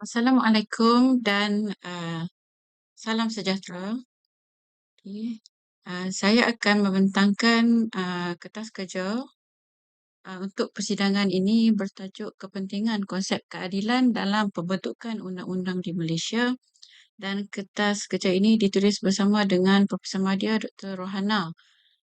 Assalamualaikum dan uh, salam sejahtera. Okay. Uh, saya akan membentangkan uh, kertas kerja uh, untuk persidangan ini bertajuk kepentingan konsep keadilan dalam pembentukan undang-undang di Malaysia dan kertas kerja ini ditulis bersama dengan Profesor Madya Dr. Rohana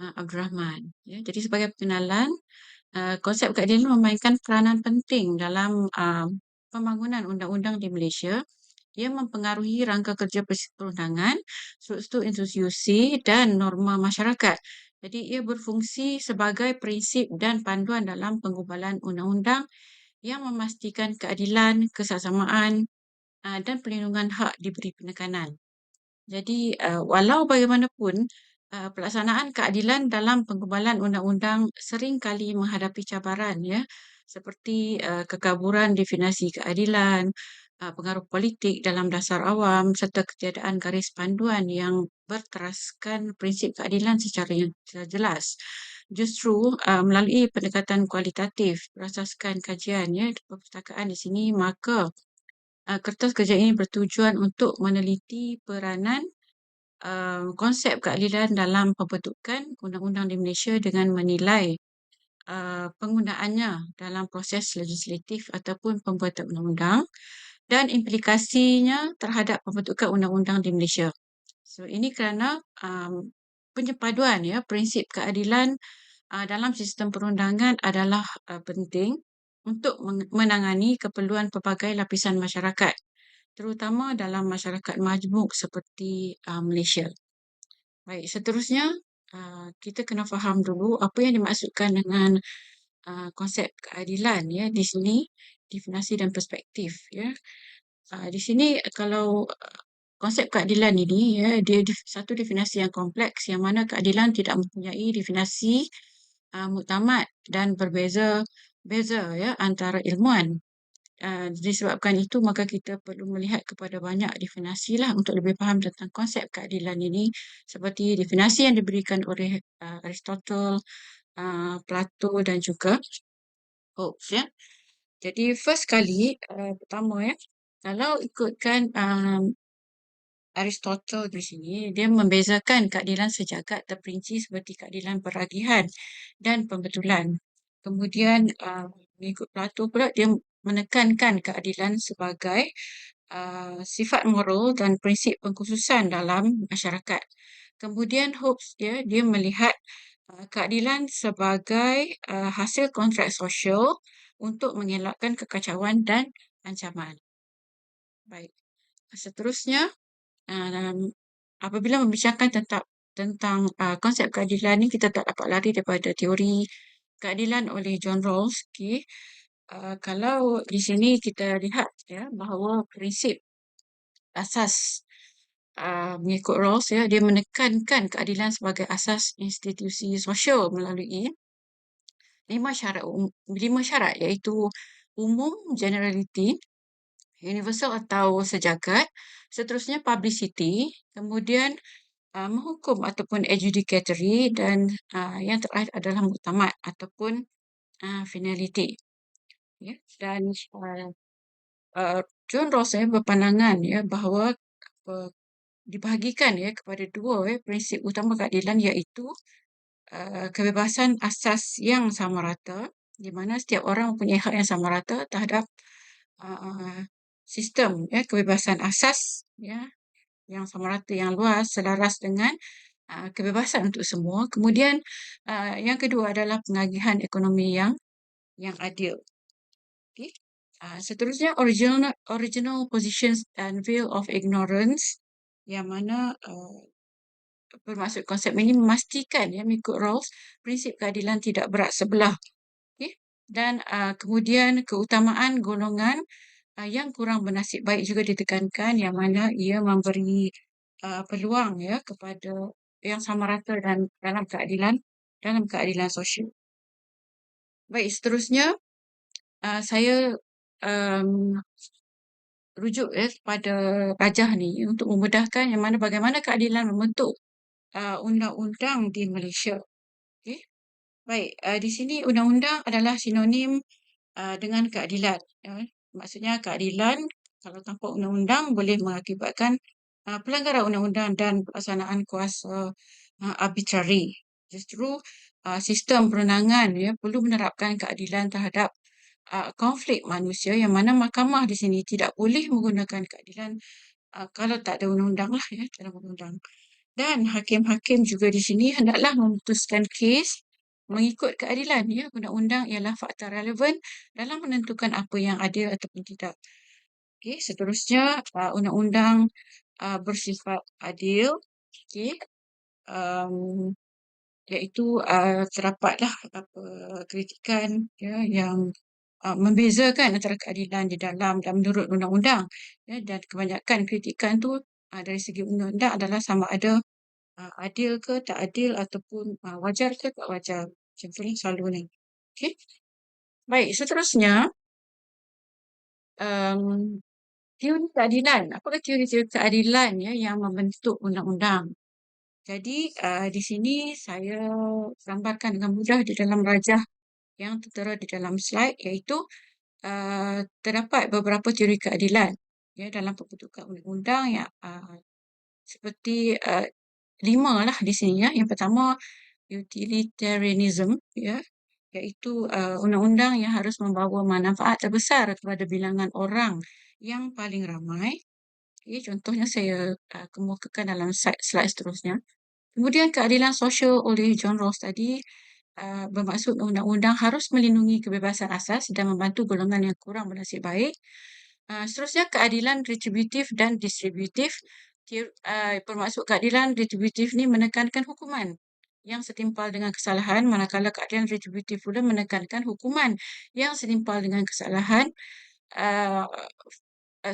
uh, Abdul Rahman. Ya, jadi sebagai perkenalan, uh, konsep keadilan memainkan peranan penting dalam uh, pembangunan undang-undang di Malaysia ia mempengaruhi rangka kerja perundangan, struktur institusi dan norma masyarakat. Jadi ia berfungsi sebagai prinsip dan panduan dalam penggubalan undang-undang yang memastikan keadilan, kesamaan dan perlindungan hak diberi penekanan. Jadi walau bagaimanapun pelaksanaan keadilan dalam penggubalan undang-undang sering kali menghadapi cabaran ya seperti uh, kekaburan definisi keadilan, uh, pengaruh politik dalam dasar awam serta ketiadaan garis panduan yang berteraskan prinsip keadilan secara yang jelas. Justru uh, melalui pendekatan kualitatif berasaskan kajian ya perpustakaan di sini maka uh, kertas kerja ini bertujuan untuk meneliti peranan uh, konsep keadilan dalam pembentukan undang-undang di Malaysia dengan menilai uh, penggunaannya dalam proses legislatif ataupun pembuatan undang-undang dan implikasinya terhadap pembentukan undang-undang di Malaysia. So ini kerana um, penyepaduan ya prinsip keadilan uh, dalam sistem perundangan adalah uh, penting untuk menangani keperluan pelbagai lapisan masyarakat terutama dalam masyarakat majmuk seperti uh, Malaysia. Baik, seterusnya kita kena faham dulu apa yang dimaksudkan dengan uh, konsep keadilan ya di sini definisi dan perspektif ya. Uh, di sini kalau konsep keadilan ini ya dia satu definisi yang kompleks yang mana keadilan tidak mempunyai definisi uh, muktamad dan berbeza beza ya antara ilmuan. Uh, disebabkan itu maka kita perlu melihat kepada banyak definisi lah untuk lebih faham tentang konsep keadilan ini seperti definisi yang diberikan oleh uh, Aristotle, uh, Plato dan juga Hobbes ya. Jadi first kali uh, pertama ya kalau ikutkan um, Aristotle di sini, dia membezakan keadilan sejagat terperinci seperti keadilan peragihan dan pembetulan. Kemudian uh, mengikut Plato pula dia menekankan keadilan sebagai uh, sifat moral dan prinsip pengkhususan dalam masyarakat. Kemudian Hobbes dia dia melihat uh, keadilan sebagai uh, hasil kontrak sosial untuk mengelakkan kekacauan dan ancaman. Baik. Seterusnya, um, apabila membicarakan tentang tentang uh, konsep keadilan ini kita tak dapat lari daripada teori keadilan oleh John Rawls. Okay. Uh, kalau di sini kita lihat ya bahawa prinsip asas uh, mengikut Rawls ya dia menekankan keadilan sebagai asas institusi sosial melalui lima syarat um, lima syarat iaitu umum generality universal atau sejagat, seterusnya publicity, kemudian uh, menghukum ataupun adjudicatory dan uh, yang terakhir adalah muktamad ataupun uh, finality. Ya, dan uh, uh, John Rawls ya, berpandangan ya bahawa uh, dibahagikan ya kepada dua ya, prinsip utama keadilan iaitu uh, kebebasan asas yang sama rata di mana setiap orang mempunyai hak yang sama rata terhadap uh, sistem ya kebebasan asas ya yang sama rata yang luas selaras dengan uh, kebebasan untuk semua. Kemudian uh, yang kedua adalah pengagihan ekonomi yang yang adil. Okey. Uh, seterusnya original original positions and veil of ignorance yang mana uh, bermaksud konsep ini memastikan ya mengikut Rawls prinsip keadilan tidak berat sebelah. Okey. Dan uh, kemudian keutamaan golongan uh, yang kurang bernasib baik juga ditekankan yang mana ia memberi uh, peluang ya kepada yang sama rata dan dalam keadilan dalam keadilan sosial. Baik, seterusnya uh, saya um, rujuk ya kepada rajah ni untuk memudahkan yang mana bagaimana keadilan membentuk uh, undang-undang di Malaysia. Okay. Baik, uh, di sini undang-undang adalah sinonim uh, dengan keadilan. Ya maksudnya keadilan kalau tanpa undang-undang boleh mengakibatkan uh, pelanggaran undang-undang dan pelaksanaan kuasa uh, arbitrary. Justru uh, sistem perundangan ya perlu menerapkan keadilan terhadap uh, konflik manusia yang mana mahkamah di sini tidak boleh menggunakan keadilan uh, kalau tak ada undang-undang lah ya dalam undang-undang. Dan hakim-hakim juga di sini hendaklah memutuskan kes mengikut keadilan ya undang-undang ialah fakta relevan dalam menentukan apa yang adil ataupun tidak. Okey, seterusnya uh, undang-undang uh, bersifat adil. Okey. Um, iaitu uh, terdapatlah apa kritikan ya yang uh, membezakan antara keadilan di dalam dan menurut undang-undang ya dan kebanyakan kritikan tu uh, dari segi undang-undang adalah sama ada uh, adil ke tak adil ataupun uh, wajar ke tak wajar. Macam tu lah selalu ni. Okey. Baik, seterusnya um, teori keadilan. Apakah teori-teori keadilan ya yang membentuk undang-undang? Jadi uh, di sini saya gambarkan dengan mudah di dalam rajah yang tertera di dalam slide iaitu uh, terdapat beberapa teori keadilan ya dalam pembentukan undang-undang yang uh, seperti uh, lima lah di sini ya. Yang pertama utilitarianism ya iaitu uh, undang-undang yang harus membawa manfaat terbesar kepada bilangan orang yang paling ramai. Okay, contohnya saya uh, kemukakan dalam slide, seterusnya. Kemudian keadilan sosial oleh John Rawls tadi uh, bermaksud undang-undang harus melindungi kebebasan asas dan membantu golongan yang kurang bernasib baik. Uh, seterusnya keadilan retributif dan distributif. Uh, bermaksud keadilan retributif ni menekankan hukuman yang setimpal dengan kesalahan manakala keadilan retributif pula menekankan hukuman yang setimpal dengan kesalahan uh,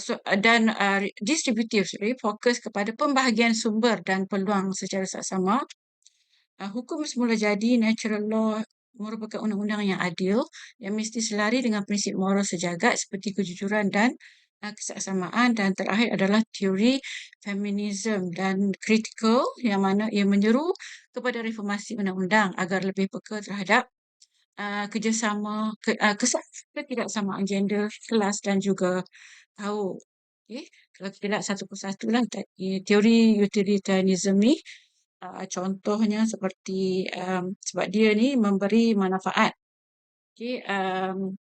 so, dan uh, distributif sorry, fokus kepada pembahagian sumber dan peluang secara saksama. Uh, hukum semula jadi natural law merupakan undang-undang yang adil yang mesti selari dengan prinsip moral sejagat seperti kejujuran dan kesaksamaan dan terakhir adalah teori feminism dan critical yang mana ia menyeru kepada reformasi undang-undang agar lebih peka terhadap uh, kerjasama ke, uh, ketidaksamaan gender, kelas dan juga tahu. Okay. Kalau kita lihat satu persatu lah teori utilitarianism ni uh, contohnya seperti um, sebab dia ni memberi manfaat okay, um,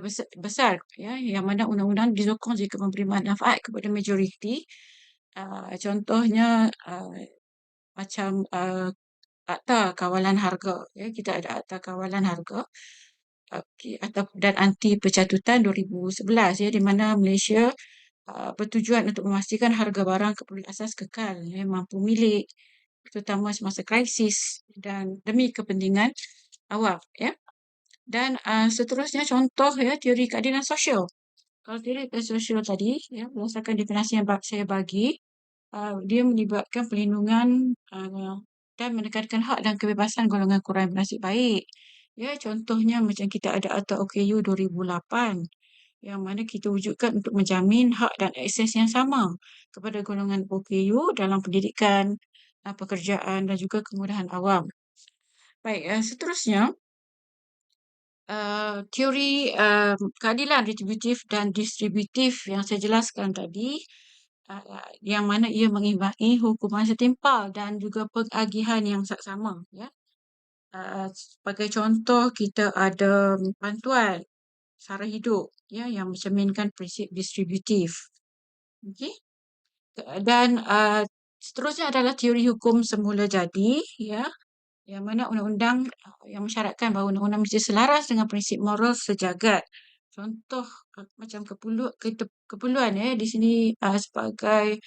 besar, besar ya yang mana undang-undang disokong jika memberi manfaat kepada majoriti. Uh, contohnya uh, macam uh, akta kawalan harga ya kita ada akta kawalan harga okay, atau dan anti pencatutan 2011 ya di mana Malaysia uh, bertujuan untuk memastikan harga barang keperluan asas kekal ya mampu milik terutama semasa krisis dan demi kepentingan awam ya dan uh, seterusnya contoh ya teori keadilan sosial kalau teori keadilan sosial tadi ya berdasarkan definisi yang saya bagi uh, dia melibatkan perlindungan uh, dan menekankan hak dan kebebasan golongan kurang bernasib baik Ya, contohnya macam kita ada Akta OKU 2008 yang mana kita wujudkan untuk menjamin hak dan akses yang sama kepada golongan OKU dalam pendidikan, pekerjaan dan juga kemudahan awam. Baik, seterusnya uh, teori uh, keadilan retributif dan distributif yang saya jelaskan tadi uh, yang mana ia mengimbangi hukuman setimpal dan juga pengagihan yang saksama ya. Uh, sebagai contoh kita ada bantuan sara hidup ya yang mencerminkan prinsip distributif. Okey. Dan uh, seterusnya adalah teori hukum semula jadi ya yang mana undang-undang uh, yang mensyaratkan bahawa undang-undang mesti selaras dengan prinsip moral sejagat. Contoh macam keperlu, keperluan ya di sini uh, sebagai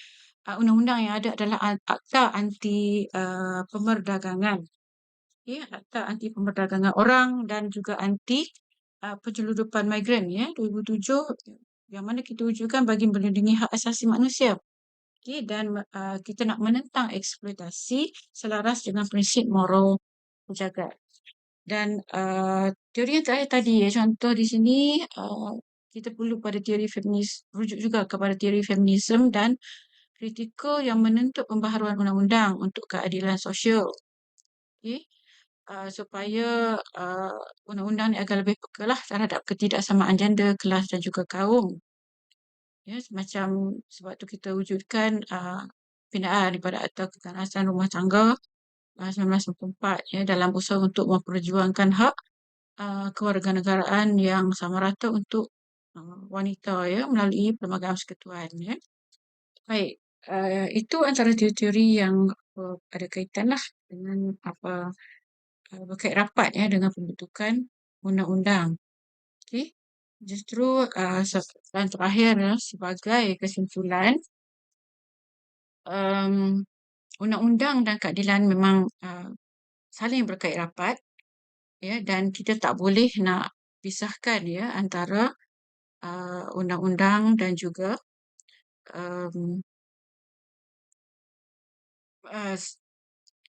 uh, undang-undang yang ada adalah akta anti uh, pemerdagangan ya Akta Anti Pemerdagangan Orang dan juga anti uh, penceludupan migran ya 2007 yang mana kita wujudkan bagi melindungi hak asasi manusia. Okay, dan uh, kita nak menentang eksploitasi selaras dengan prinsip moral penjaga. Dan uh, teori yang terakhir tadi ya contoh di sini uh, kita perlu pada teori feminis rujuk juga kepada teori feminisme dan kritikal yang menentuk pembaharuan undang-undang untuk keadilan sosial. Okay uh, supaya uh, undang-undang ni agar lebih peka lah terhadap ketidaksamaan gender, kelas dan juga kaum. Ya, semacam sebab tu kita wujudkan uh, Pembinaan daripada Akta Kekanasan Rumah Tangga uh, 1994 ya, dalam usaha untuk memperjuangkan hak uh, kewarganegaraan yang sama rata untuk uh, wanita ya melalui Perlembagaan Persekutuan ya. Baik, uh, itu antara teori-teori yang uh, ada kaitan lah dengan apa uh, berkait rapat ya dengan pembentukan undang-undang. Okey. Justru uh, dan terakhir ya, sebagai kesimpulan um, undang-undang dan keadilan memang uh, saling berkait rapat ya dan kita tak boleh nak pisahkan ya antara uh, undang-undang dan juga um, uh,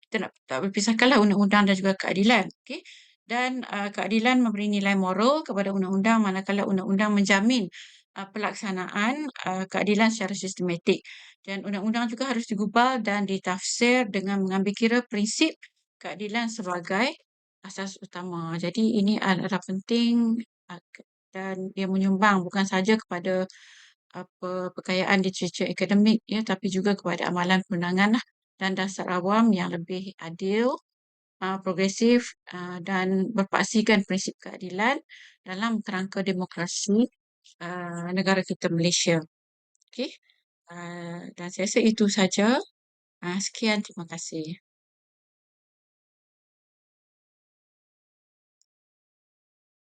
kita nak tak berpisahkanlah undang-undang dan juga keadilan. Okey. Dan uh, keadilan memberi nilai moral kepada undang-undang manakala undang-undang menjamin uh, pelaksanaan uh, keadilan secara sistematik. Dan undang-undang juga harus digubal dan ditafsir dengan mengambil kira prinsip keadilan sebagai asas utama. Jadi ini adalah penting uh, dan ia menyumbang bukan saja kepada apa kekayaan literatur akademik ya tapi juga kepada amalan perundangan dan dasar awam yang lebih adil, uh, progresif uh, dan berpaksikan prinsip keadilan dalam kerangka demokrasi uh, negara kita Malaysia. Okey. Uh, dan saya rasa itu saja. Uh, sekian, terima kasih.